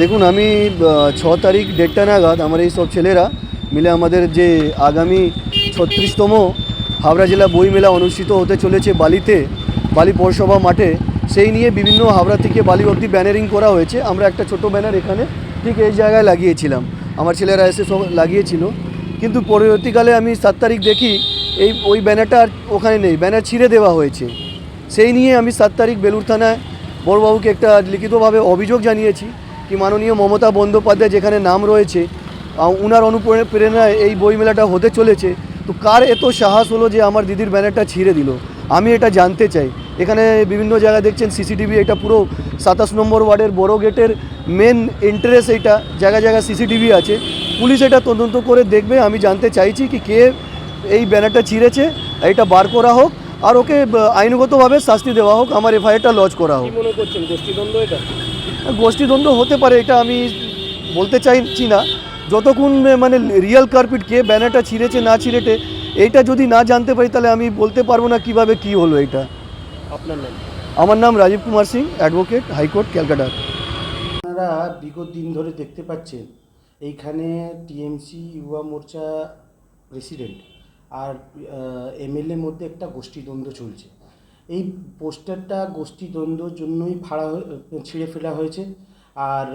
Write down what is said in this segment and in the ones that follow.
দেখুন, আমি ছ তারিখ দেড়টা নাগাদ আমার এই সব ছেলেরা মিলে আমাদের যে আগামী ছত্রিশতম হাওড়া জেলা বই মেলা অনুষ্ঠিত হতে চলেছে বালিতে, বালি পৌরসভা মাঠে। সেই নিয়ে বিভিন্ন হাওড়া থেকে বালি অবধি ব্যানারিং করা হয়েছে। আমরা একটা ছোট ব্যানার এখানে ঠিক এই জায়গায় লাগিয়েছিলাম। আমার ছেলেরা এসে সব লাগিয়েছিল। কিন্তু পরবর্তীকালে আমি সাত তারিখ দেখি এই, ওই ব্যানারটা আর ওখানে নেই, ব্যানার ছিঁড়ে দেওয়া হয়েছে। সেই নিয়ে আমি সাত তারিখ বেলুর থানায় বড়বাবুকে একটা লিখিতভাবে অভিযোগ জানিয়েছি। কি মাননীয় মমতা বন্দ্যোপাধ্যায় যেখানে নাম রয়েছে উনার অনুপ্রেরণায় এই বইমেলাটা হতে চলেছে, তো কার এত সাহস হলো যে আমার দিদির ব্যানারটা ছিঁড়ে দিল? আমি এটা জানতে চাই। এখানে বিভিন্ন জায়গায় দেখছেন সিসিটিভি, এটা পুরো সাতাশ নম্বর ওয়ার্ডের বড় গেটের মেন এন্ট্রেন্স এইটা, জায়গায় জায়গায় সিসিটিভি আছে। পুলিশ এটা তদন্ত করে দেখবে, আমি জানতে চাইছি কি কে এই ব্যানারটা ছিঁড়েছে, এটা বার করা হোক, আর ওকে, আইনগতভাবে শাস্তি দেওয়া হোক, আমার এফআইআরটা লজ করা হোক। মনে করছেন, গোষ্ঠীদ্বন্দ্ব এটা? গোষ্ঠীদ্বন্দ্ব হতে পারে এটা আমি বলতে চাইছি না। যতক্ষণ মানে রিয়েল কার্পিট কে ব্যানারটা ছিঁড়েছে না ছিঁড়েটে এইটা যদি না জানতে পারি তাহলে আমি বলতে পারব না কীভাবে কি হলো এটা। আপনার নাম? আমার নাম Rajiv Kumar Singh advocate high court Calcutta আপনারা বিগত দিন ধরে দেখতে পাচ্ছেন এইখানে টিএমসি যুবা মোর্চা প্রেসিডেন্ট আর এমএলএ মধ্যে একটা গোষ্ঠীদ্বন্দ্ব চলছে। এই পোস্টারটা গোষ্ঠীদ্বন্দ্বর জন্যই ফাড়া ছিঁড়ে ফেলা হয়েছে। আর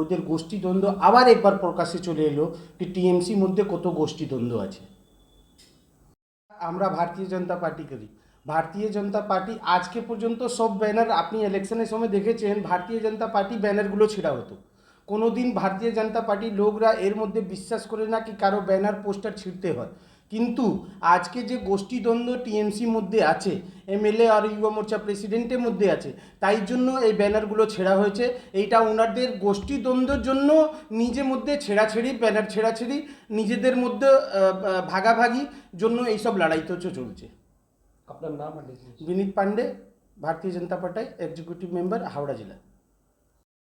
ওদের গোষ্ঠীদ্বন্দ্ব আবার একবার প্রকাশ্যে চলে এলো কি টিএমসি মধ্যে কত গোষ্ঠীদ্বন্দ্ব আছে। আমরা ভারতীয় জনতা পার্টি করি। ভারতীয় জনতা পার্টি আজকে পর্যন্ত সব ব্যানার, আপনি ইলেকশনের সময় দেখেছেন, ভারতীয় জনতা পার্টি ব্যানারগুলো ছিঁড়া হতো। কোনো দিন ভারতীয় জনতা পার্টির লোকরা এর মধ্যে বিশ্বাস করে না কি কারও ব্যানার পোস্টার ছিঁড়তে হয়। কিন্তু আজকে যে গোষ্ঠীদ্বন্দ্ব টিএমসির মধ্যে আছে এমএলএ আর যুব মোর্চা প্রেসিডেন্টের মধ্যে আছে তাই জন্য এই ব্যানারগুলো ছেঁড়া হয়েছে। এইটা ওনাদের গোষ্ঠীদ্বন্দ্বের জন্য নিজের মধ্যে ছেঁড়াছেড়ি ব্যানার ছেঁড়াছেড়ি নিজেদের মধ্যে ভাগাভাগি জন্য এইসব লড়াই তো চলছে। আপনার নাম Vineet Pandey Bharatiya Janata party executive member Howrah জেলা।